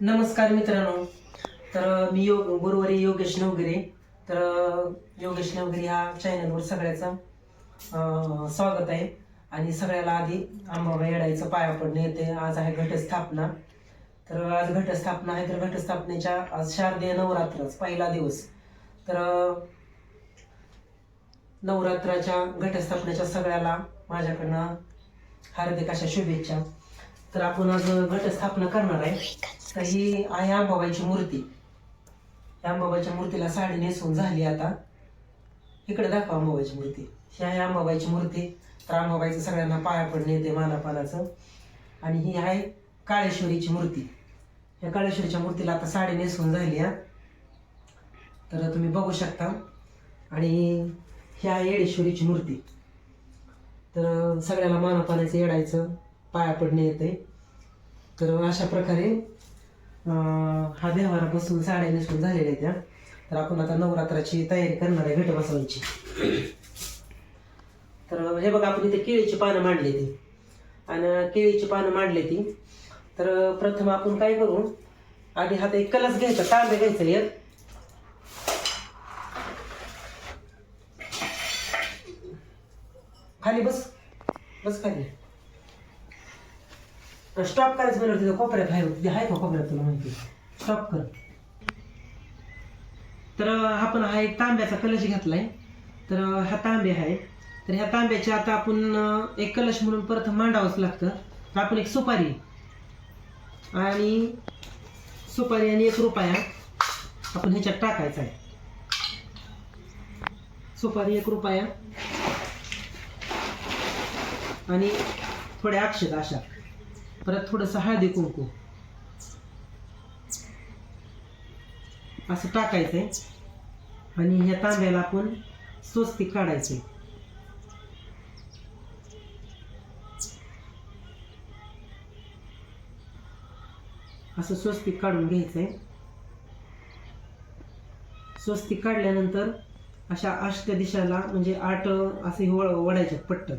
नमस्कार मित्रांनो. तर मी योग गुरुवारी योगेश नवगिरे. तर योगेश नवगिरे ह्या चॅनलवर सगळ्याचं अं, स्वागत आहे. आणि सगळ्याला आधी आंबाबाई येडायचं पाया पडणे येते. आज आहे घटस्थापना. तर आज घटस्थापना आहे. तर घटस्थापनेच्या आज शारदीय नवरात्रच पहिला दिवस. तर नवरात्राच्या घटस्थापनेच्या सगळ्याला माझ्याकडनं हार्दिक अशा शुभेच्छा. तर आपण आज घटस्थापना करणार आहे. तर ही आहे अंबाबाईची मूर्ती. या अंबाबाईच्या मूर्तीला साडी नेसून झाली आता. इकडे दाखवा अंबाबाईची मूर्ती. ही आहे अंबाबाईची मूर्ती. तर अंबाबाईचं सगळ्यांना पाया पडणे येते मानापानाचं. आणि ही आहे काळेश्वरीची मूर्ती. या काळेश्वरीच्या मूर्तीला आता साडी नेसून झाली हा. तर तुम्ही बघू शकता. आणि ही आहे येडेश्वरीची मूर्ती. तर सगळ्याला मानापानाचं येडायचं. पाया पडणे येते तर अशा प्रकारे हा व्यवहार बसून साड्या नेसून झालेल्या आहेत त्या. तर आपण आता नवरात्राची तयारी करणार आहे भेट बसवायची तर हे बघा आपण इथे केळीची पानं मांडली ती आणि केळीची पानं मांडली ती तर प्रथम आपण काय करू? आधी हात एक कलस घ्यायचा तांबे घ्यायचं एक खाली बस बस खाली. स्टॉप करायचं म्हणलं तिथं कोपऱ्यात आहे तिथे आहे का कोपऱ्यात तुला माहिती? स्टॉप कर. तर आपण हा एक तांब्याचा कलश घेतलाय. तर हा तांबे आहे तर ह्या तांब्याचे आता आपण एक कलश म्हणून परत मांडावंच लागतं. तर आपण एक सुपारी आणि सुपारी आणि एक रुपया आपण ह्याच्यात टाकायचा आहे. सुपारी एक रुपया आणि थोड्या अक्षत अशा. परत थोडंसं हळदी कुंकू. असं टाकायचंय. आणि ह्या तांब्याला आपण स्वस्ती काढायचे असं स्वस्तिक काढून घ्यायचंय. स्वस्तिक काढल्यानंतर अशा अष्ट दिशाला म्हणजे आठ असे वळ वडायचे पट्ट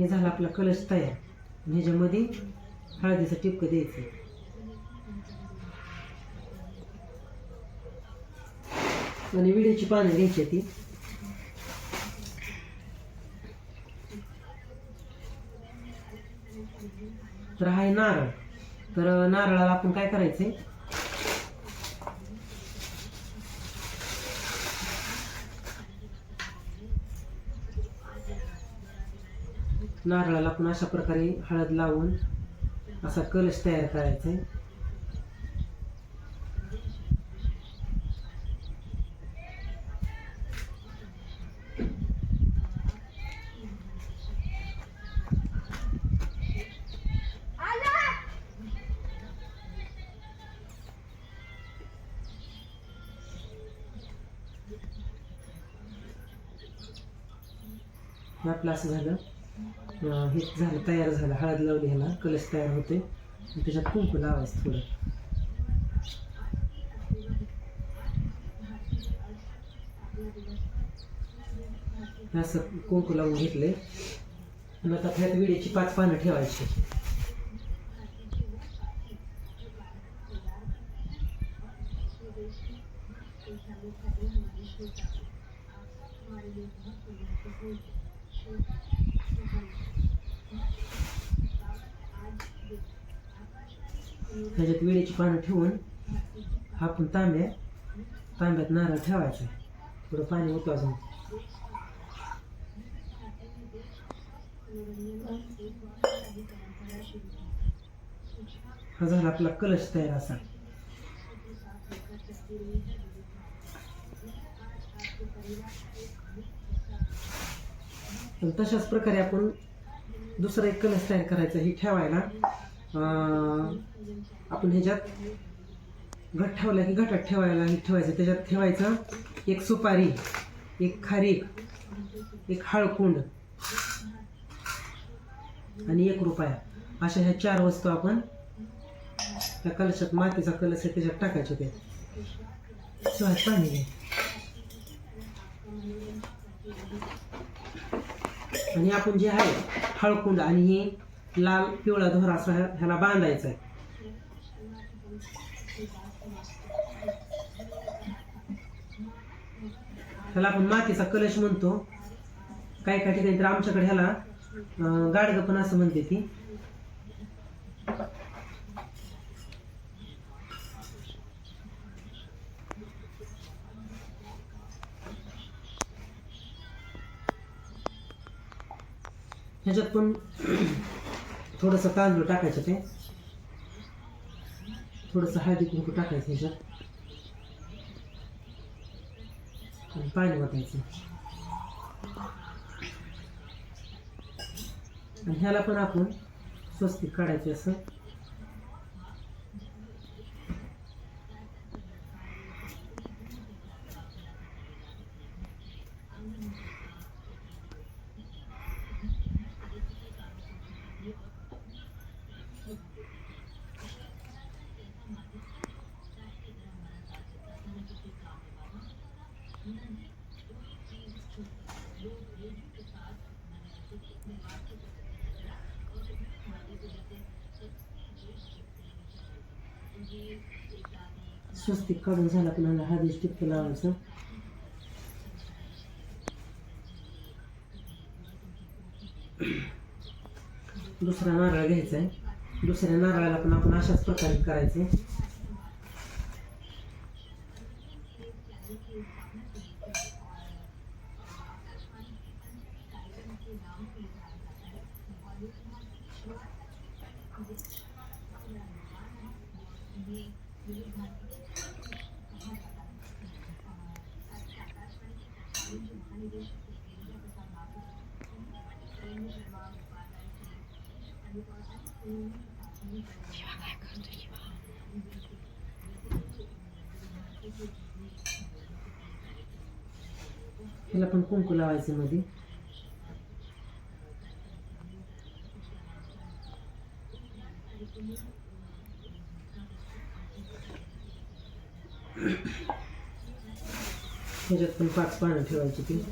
हे झालं आपला कलश तयार. आणि ह्याच्यामध्ये हळदीचं टिपकं द्यायचं. आणि विड्याची पानं घ्यायची ती. तर हा आहे नारळ. तर नारळाला आपण काय करायचंय? नारळाला पण अशा प्रकारे हळद लावून असा कलश तयार करायचा आहे. आपलं असं झालं. हे झालं तयार झालं. हळद लावली ह्याला कलश तयार होते. आणि त्याच्यात कुंकू लावायचं थोडं. असं कुंकू लावून घेतले मग आता ह्यात विडेची पाच पानं ठेवायची. त्याच्यात विडीची पानं ठेवून हा आपण तांब्या तांब्यात नारळ ठेवायचे. थोडं पाणी होतं हा झाला आपला कलश तयार असा. तशाच प्रकारे आपण दुसरा एक कलश तयार करायचा ही ठेवायला. आपण ह्याच्यात घट ठेवला की घटात ठेवायला ठेवायचं. त्याच्यात ठेवायचं एक सुपारी एक खारीक एक हळकुंड आणि एक रुपया. अशा ह्या चार वस्तू आपण त्या कलशात मातीचा कलश आहे त्याच्यात टाकायचे ते शिवाय पाणी आणि आपण जे आहे हळकुंड आणि हे लाल पिवळा धोर असा ह्याला बांधायचा आहे ह्याला आपण मातीचा कलश म्हणतो. काय काय ठिकाणी तर आमच्याकडे ह्याला गाडग पण असं म्हणते ती. ह्याच्यात पण थोडंसं तांदूळ टाकायचं ते. थोडंसं हळदी कुंकू टाकायचं ह्याच्यात आणि पाणी वाटायचं आणि ह्याला पण आपण स्वस्तिक काढायचे असं स्वस्तिक काढून झाला पण हा हळदी टिपकं लावायचं दुसरा नारळ घ्यायचा आहे दुसऱ्या नारळाला पण आपण अशाच प्रकारे करायचे. लावायचं मध्ये. ह्याच्यात पण पाच पानं ठेवायची ती.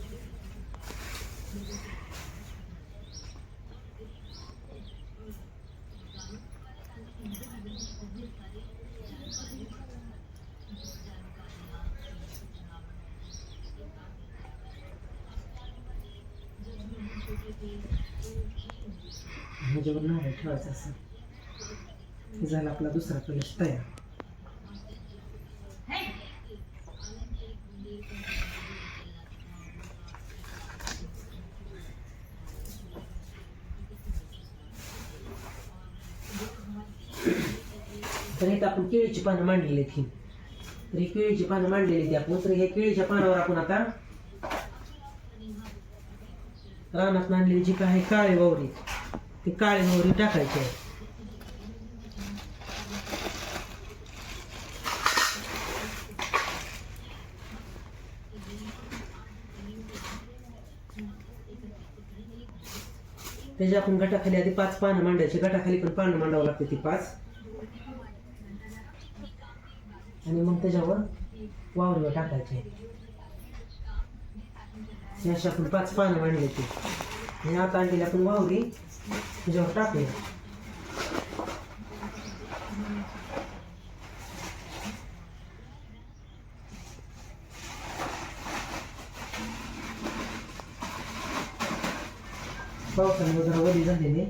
केळीची पानं मांडलेली आहेत ही तर ही केळीची पानं मांडलेली आपण तर ह्या केळीच्या पानावर आपण आता रानात आणलेली जी काय काळे वावरी ती काळे वावरी टाकायची आहे त्याच्या आपण गटाखाली आधी पाच पानं मांडायची गटाखाली पण पानं मांडावं लागते ती पाच आणि मग त्याच्यावर वावरं टाकायचे. हे अशी आपण पाच पानं मांडली ते. आणि आता आणलेली आपण वावरी त्याच्यावर टाकूया. पावसाने जरा वली झालेली.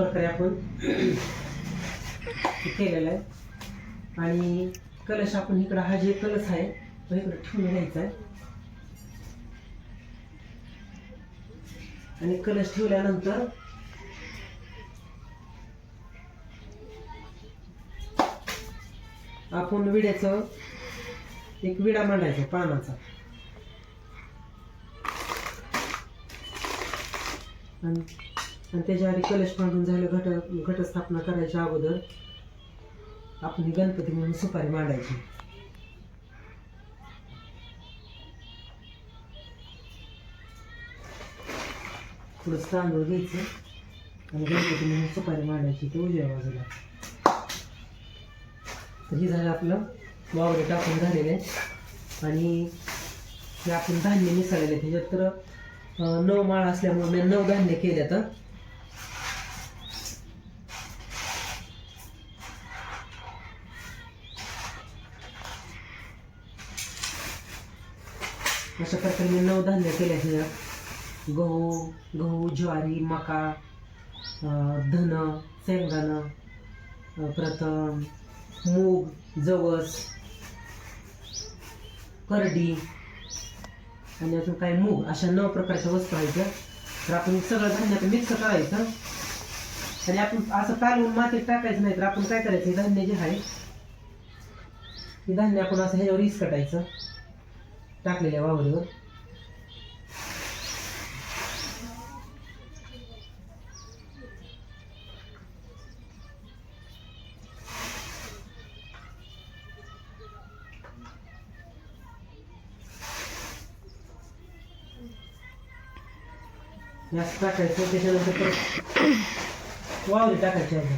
प्रकारे आपण केलेला आहे. आणि कलश आपण इकडं हा जे कलश आहे तो इकडे ठेवून घ्यायचा आहे. आणि कलश ठेवल्यानंतर आपण विड्याचं एक विडा मांडायचा पानाचा. आणि आणि त्याच्या आधी कलश मांडून झालं घट घटस्थापना करायच्या अगोदर आपण गणपती म्हणून सुपारी मांडायची. थोडं तांदूळ घ्यायचं आणि गणपती म्हणून सुपारी मांडायची ते उजव्या बाजूला. तर हे झालं आपलं वावरे टाकून झालेले आणि हे आपण धान्य मिसळलेले त्याच्यात तर नऊ माळ असल्यामुळे मी नऊ धान्य केल्या तर तर मी नऊ धान्य केले ह्याच्यात गहू गहू ज्वारी मका धन शेंगदाणं प्रथम परत मूग जवस करडी आणि अजून काय मूग अशा नऊ प्रकारच्या वस्तू आहेत तर आपण सगळं धान्यात मिक्स करायचं. आणि आपण असं कालवून मातीत टाकायचं नाही तर आपण काय करायचं? धान्य जे आहे ते धान्य आपण असं ह्याच्यावर इस्कटायचं. टाकलेल्या वावरीवर. हे असं टाकायचं त्याच्यानंतर परत वावरी टाकायची अजून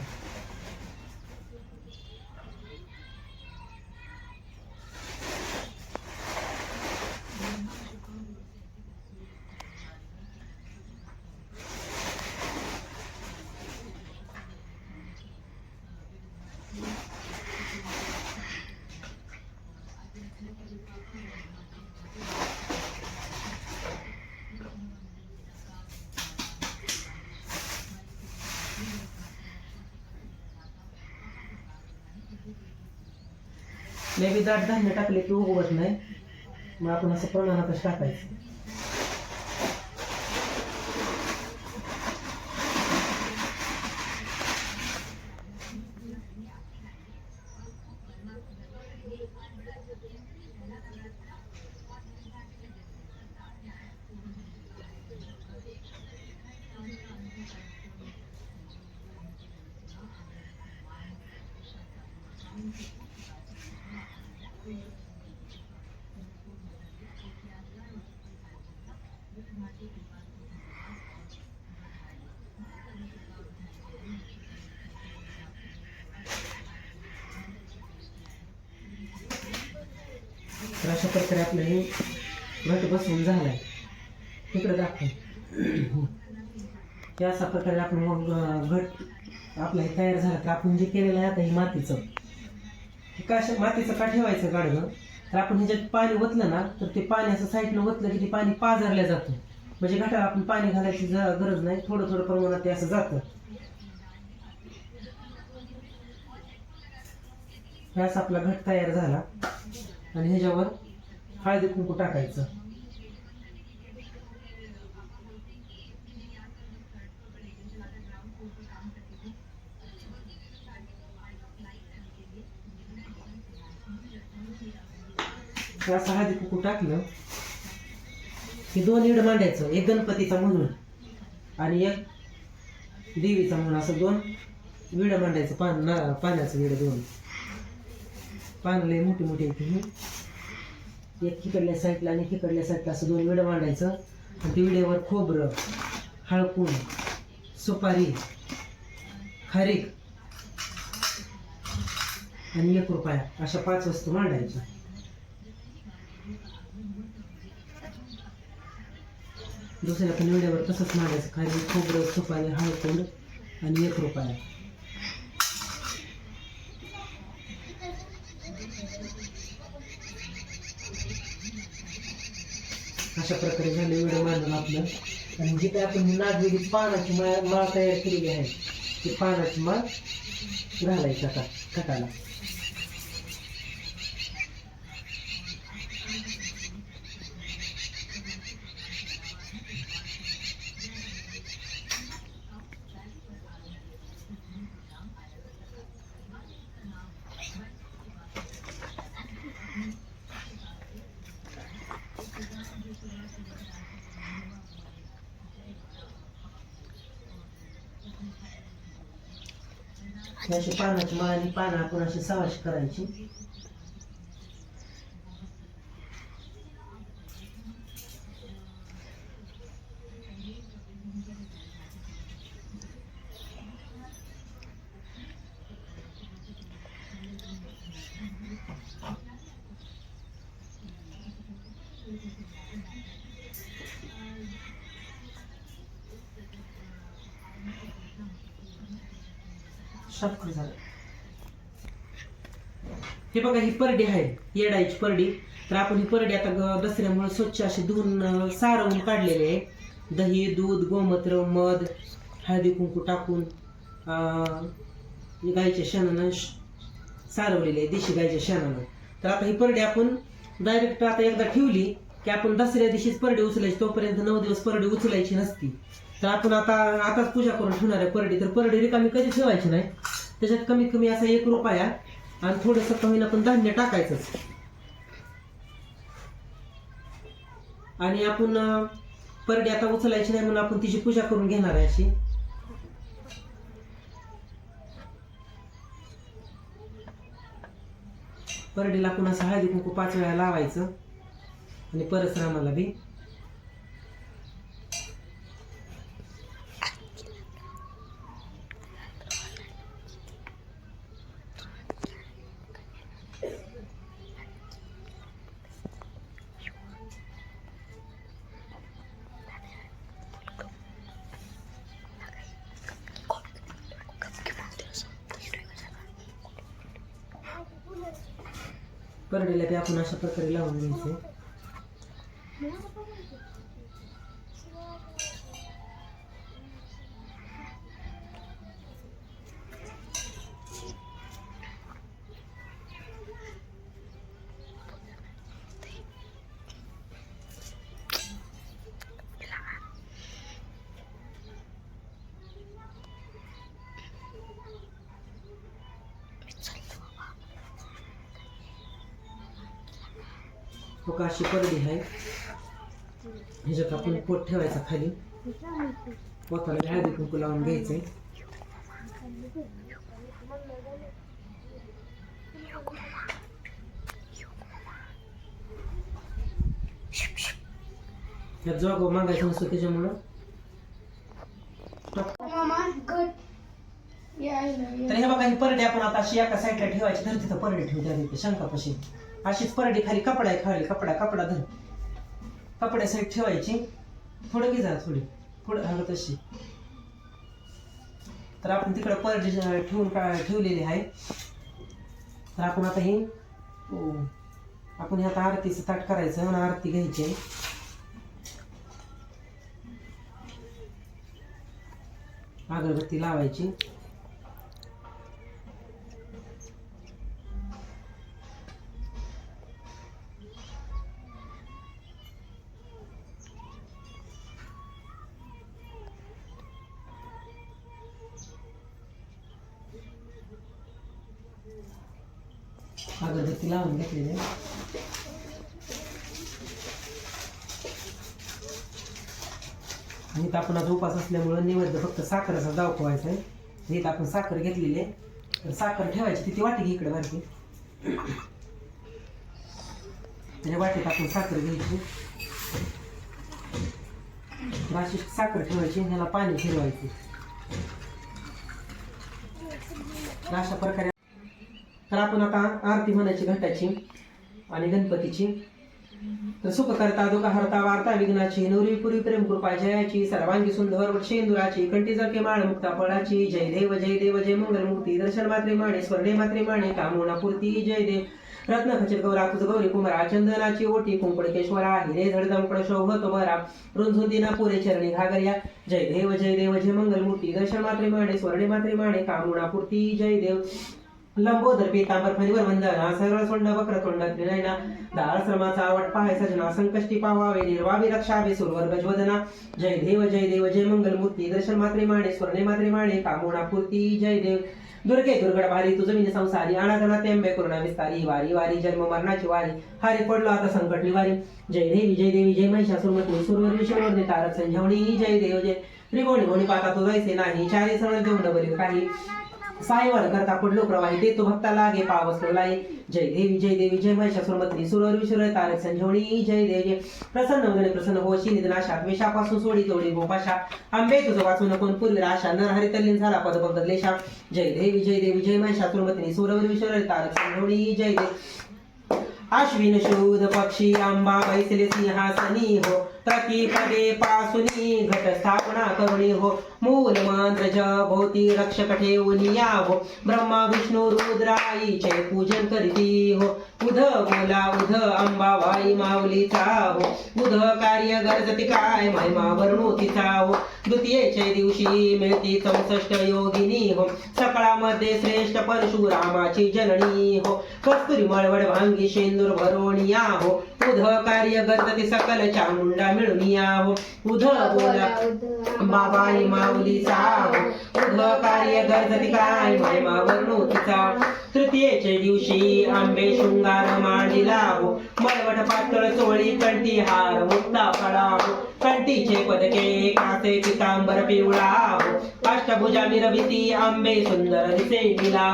मे बी दाट धान्य टाकले की उगवत नाही. मग आपण असं प्रमाणातच टाकायचं. तर अशा प्रकारे आपलं हे घट बसवून झालाय. तिकडे दाखव. हे अशा प्रकारे आपण मग घट आपलं हे तयार झालं तर आपण जे केलेलं आहे आता हे मातीचं. हे का मातीचं का ठेवायचं गाडगं तर आपण ह्याच्यात पाणी ओतलं ना तर ते पाणी असं साईडनं ओतलं की ते पाणी पाझरल्या जातं. म्हणजे घटाला आपण पाणी घालायची ज- गरज नाही थोडं थोडं प्रमाणात ते असं जातं. हे असं आपला घट तयार झाला. आणि ह्याच्यावर हळदी कुंकू टाकायचं. असं हळदी कुंकू टाकलं. की दोन इड मांडायचं. एक गणपतीचा म्हणून आणि एक देवीचा म्हणून असं दोन विड मांडायचं पान पाण्याचं विड दोन. पानं लय मोठी मोठी येते ही. एक तिकडल्या साईडला आणि तिकडल्या साईडला असं दोन विडं मांडायचं आणि त्या विड्यावर खोबरं हळकून सुपारी खारीक आणि एक रुपया अशा पाच वस्तू मांडायच्या दुसऱ्या पण विड्यावर तसंच मांडायचं खारीक खोबरं सुपारी हळकून आणि एक रुपया. अशा प्रकारे झालं एवढं मांडून आपलं. आणि जिथे आपण ही नागवेली पानाची माळ माळ तयार केलेली आहे ती पानाची माळ घालायची आता खताला ही अशी पानाची माळाने पानं आपण अशी सावाशी करायची? शापकर झालं. हे बघा ही परडी आहे येडायची परडी. तर आपण ही परडी आता दसऱ्यामुळे स्वच्छ अशी धुवून सारवून काढलेली आहे. दही दूध गोमूत्र मध हळदी कुंकू टाकून अं, गाईच्या शेणानं सारवलेली आहे देशी गाईच्या शेणानं. तर आता ही परडी आपण डायरेक्ट आता एकदा ठेवली की आपण दसऱ्या दिवशीच परडी उचलायची तोपर्यंत नऊ दिवस परडी उचलायची नसती. तर आपण आता आताच पूजा करून ठेवणार आहे परडी. तर परडी रिकामी कधी ठेवायची नाही? त्याच्यात कमीत कमी असा एक रुपया आणि थोडंसं कमी आपण धान्य टाकायचंच. आणि आपण परडी आता उचलायची नाही म्हणून आपण तिची पूजा करून घेणार आहे अशी. परडीला आपण असं हळदी कुंकू पाच वेळा लावायचं. आणि परसरामाला बी. करडीला ते आपण अशा प्रकारे लावून घ्यायचं. अशी परडी आहे. ह्याच्यात आपण पोट ठेवायचा खाली. पोताला हळदी कुंकू लावून घ्यायचंय. ह्यात जोग मागायचं नसतं त्याच्यामुळं. तर हे बघा ही परडे आपण आता अशी एका साईडला ठेवायची धर तिथं परडी ठेवू त्या तिथे शंकापाशी अशीच परडी खाली कपडा आहे खाली कपडा कपडा धर. कपड्या साईड ठेवायची. थोडं घे जा थोडी. पुढं हवं तशी तर आपण तिकडं परडी ठेवून का ठेवलेली आहे. तर आपण आता ही आपण हे आता आरतीचं ताट करायचं आणि आरती घ्यायची आहे. अगरबत्ती लावायची. अगरबत्ती लावून घेतलेली आहे. आणि आपण आज उपास असल्यामुळं नैवेद्य फक्त साखरेचा दाखवायचा आहे. इथं आपण साखर घेतलेली आहे. तर साखर ठेवायची तिथे वाटी घे इकडे बारकी. म्हणजे त्याच्या वाटेत आपण साखर घ्यायची. तर अशी साखर ठेवायची ह्याला पाणी फिरवायचे. अशा प्रकारे तर आपण आता आरती म्हणायची घटाची आणि गणपतीची. तर सुख करता दुःख हरता वार्ता विघ्नाची नवरी पुरी प्रेम कृपा जयाची सर्वांगी सुंदर शेंदुराची कंटी जके माळ मुक्ता फळाची जय देव जय देव जय मंगल मूर्ती दर्शन मात्रे माणे स्वर्णे मात्रे माणे कामोना पूर्ती जय देव. रत्न खचित गौरा तुझ गौरी कुमारा चंदनाची ओटी कुंकड़केश्वरा हिरे झडदमकड शोभत बरा रुंझुंदिना पुरे चरणी घागर्या जय देव जय देव जय मंगल मूर्ती दर्शन मात्रे माणे स्वर्णे मात्रे माणे कामोना पूर्ती जय देव. लंबोदर पीतांबर फणीवर वंदना सरळ सोंड वक्र तोंड त्रिनयना दाळ श्रमाचा आवड पाहाय सजना संकष्टी पावावे निर्वावी रक्षावे सुरवर गजवदना जय देव जय देव जय मंगल मूर्ती दर्शन मात्रे माणे स्वर्णे मात्रे माणे कामोणा पूर्ती जय देव. दुर्गे दुर्गड भारी तुझ मी संसारी अनागना तेंबे करुणा विस्तारी वारी वारी जन्म मरणाची वारी हारी पडलो आता संकटली वारी. जय देवी जय देवी जय महिषासुरमती सुरवर विष्णुवर्धे तारक संजवणी जय देव जय. त्रिकोणी कोणी पाता तो जायचे नाही चारी सरळ देऊन बरी काही. सायवर करता पुढलो प्रवाही देतो भक्ताला गे पावसलाई जय देवी जय देवी जय महिषासुर मत्री सुरवर विशुर तारक संजीवनी. जय देव. प्रसन्न वदने प्रसन्न होशी निधनाशा द्वेषापासून सोडी तोडी गोपाशा. आंबे तुझं वाचून कोण पूर्वी आशा नर हरितल्लीन झाला पद पद क्लेशा जय देवी जय देवी जय महिषासुर मत्री सुरवर विशुर तारक संजीवनी. जय देव. अश्विन शोध पक्षी आंबा बैसले सिंहासनी. हो प्रतिपदे पासुनी घट स्थापना करुणी हो. मूल मंत्र ज भोवती रक्षक ठेवून या हो. ब्रह्मा विष्णू रुद्राईचे पूजन करीती हो. उध बोला उध अंबा वाई माऊलीचा हो. उध कार्य गरजती काय महिमा वर्णोतीचा हो. द्वितीयेच्या दिवशी मिळती चौसष्ट योगिनी हो. सकाळामध्ये श्रेष्ठ परशुरामाची जननी हो. कस्तुरी मळवड भांगी शेंदूर भरोणिया हो. उध कार्य गरजती सकल चामुंडा मिळून या उध बोला. बाबाई माऊलीचा हो उध कार्य गरजती काय? महिमा वर्णोतीचा तृतीयेचे दिवशी आंबे शृंगार मांडिला हो मळवट पातळ चोळी कंटी हार मुक्ता फळा हो कंठीचे पदके कासे पितांबर पिवळा हो अष्टभुजा मिरविती आंबे सुंदर दिसे निला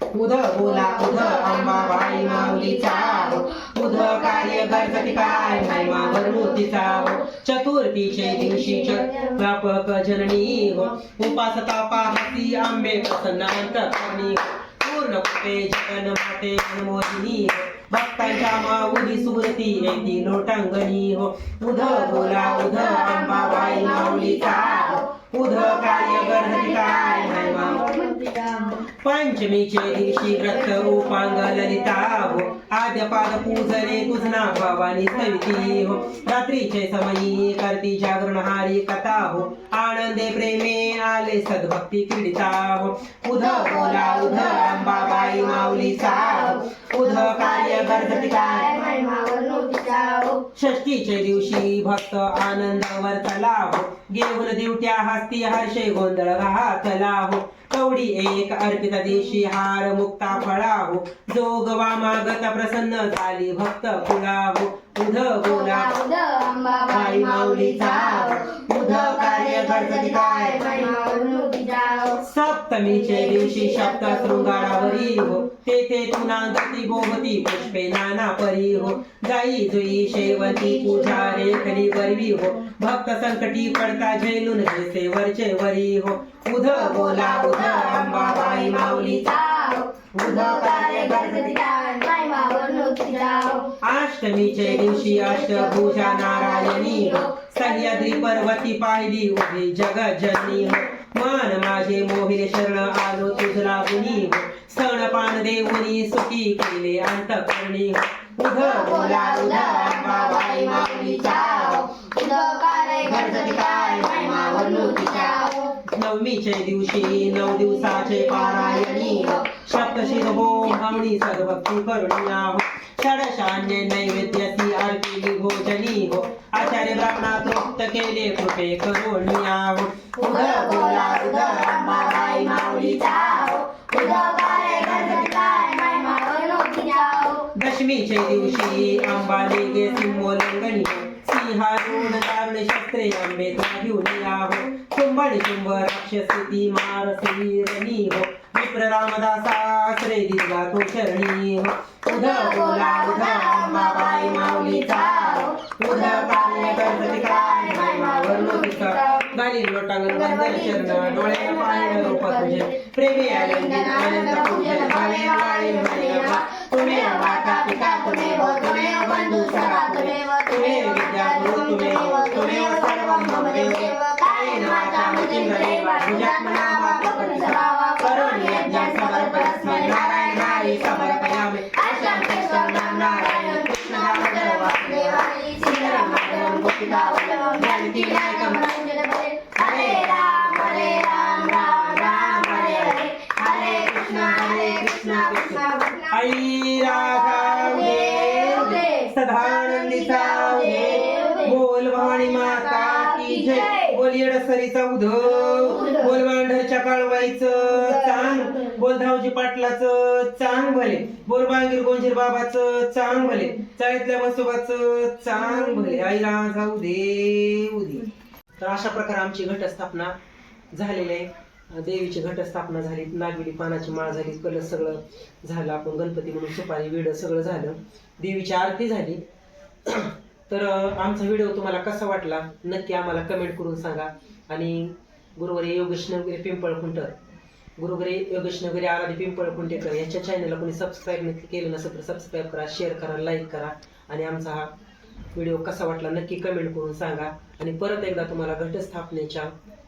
उद बोला उध अंबाबाई माऊलीचा हो उध कार्य गणपती काय महिमा वर्णूतीचा हो चतुर्थीचे दिवशी च- जननी हो. उपास तापा हसी आंबे प्रसन्नांत करणी हो. पूर्ण कुपे जगन माते मोहिनी हो. भक्तांच्या माऊली सुमृती येती लोटांगणी हो. उद बोला उध अंबाबाई माऊलीचा उद पंचमीचे दिवशी व्रत उपांग ललिता आद्य पाद पूजने तुझना भवानी सविती हो रात्रीचे समयी करती जागरण हारी कथा हो आनंदे प्रेमे आले सद्भक्ती क्रीडिता हो उध बोला उध अंबाबाई माऊली हो उध कार्य गरजती काय षष्टीचे दिवशी भक्त आनंदावर तलाव हो घेऊन दिवट्या हस्ती हर्षे गोंधळ घातला हो कवडी एक अर्पिता दिवशी हार मुक्ता फळा हो जोगवा मागत प्रसन्न झाली भक्त फुला हो उध बोला माऊलीचा उध कार्य करत काय? सप्तमीचे दिवशी सप्त शृंगारावरी हो तेथे तुना गती भोवती पुष्पे नाना परी हो. जाई जुई शेवती पूजा रेखली वरवी हो. भक्त संकटी पडता झेलून जैसे वरचे वरी हो. उध बोला उध अंबाबाई माऊलीचा हो. उध कार्य गणपती अष्टमीचे दिवशी अष्टभुजा नारायणी हो. सह्याद्री पर्वती पाहिली उभी जगज्जननी हो. मन माझे मोहिरे शरण आलो तुझला गुणी हो. सण पान देऊनी सुखी केले अंत करणी हो. उध बोला उध अंबाबाई मावलू हो. नवमीचे दिवशी नऊ दिवसाचे पारायणी. हो सप्तशीर होम हमणी सद्भक्ती करुणिया हो. षडशान्य नैवेद्यसी अर्पिली भोजनी हो. आचार्य ब्राह्मणा तृप्त केले कृपे करुणिया हो. उद बोला उद अंबाबाई माऊलीचा हो दशमीचे दिवशी अंबाने गे सिंहोल्लंघनी सिंहारूढ दारुण शस्त्रे आंबे घेऊन या हो. कुंभणी कुंभ राक्षसी मार शरीरनी हो विप्र रामदासा रामदासाश्रे दिला तो शरणी हो. उध बोला उध अंबाबाई माऊलीचा हो उध कार्य गणपती काय महिमावर लोकिका गाली लोटांगण वंदन चरण डोळे पाय रूप तुझे प्रेमी आनंदी आनंद पूजन भावे वाळी महिमा तुम्ही माता पिता तुम्ही हो तुम्ही हो बंधू सखा तुम्ही हो, तुम्ही हो विद्या गुरु तुम्ही तुम्ही सर्व मम देव. நாட்டாமதிங்களை வகுதாத்மனாக काळवाईचं चांग. बोल धावजी पाटलाचं चांग भले. बोल बांगीर गोंजीर बाबाचं चांग भले. चाळीतल्या मसोबाचं चांग भले. आई राजा उदे उदे तर अशा प्रकारे आमची घटस्थापना झालेली आहे. देवीची घटस्थापना झाली नागवेली पानाची माळ झाली कलश सगळं झालं आपण गणपती म्हणून सुपारी विड सगळं झालं. देवीची आरती झाली. तर आमचा व्हिडिओ तुम्हाला कसा वाटला नक्की आम्हाला कमेंट करून सांगा. आणि गुरुवारी योगेश नगरी पिंपळ गुरुवारी योगेश नगरी आराधी पिंपळ खुंटेकर यांच्या चॅनलला कोणी सबस्क्राईब नक्की केलं नसेल तर सबस्क्राईब करा शेअर करा लाईक करा. आणि आमचा हा व्हिडिओ कसा वाटला नक्की कमेंट करून सांगा. आणि परत एकदा तुम्हाला घटस्थापनेच्या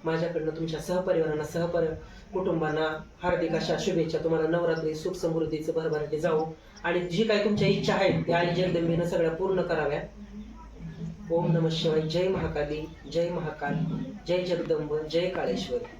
माझ्याकडनं तुमच्या सहपरिवारांना सहपर कुटुंबांना हार्दिक अशा शुभेच्छा. तुम्हाला नवरात्री सुख समृद्धीचं भरभराटी जाऊ आणि जी काही तुमच्या इच्छा आहेत त्या आई जगदंबीनं सगळ्या पूर्ण कराव्या ओम नम शिवाय जय महाकाली जय महाकाल जय जगदंब जय काळेश्वर.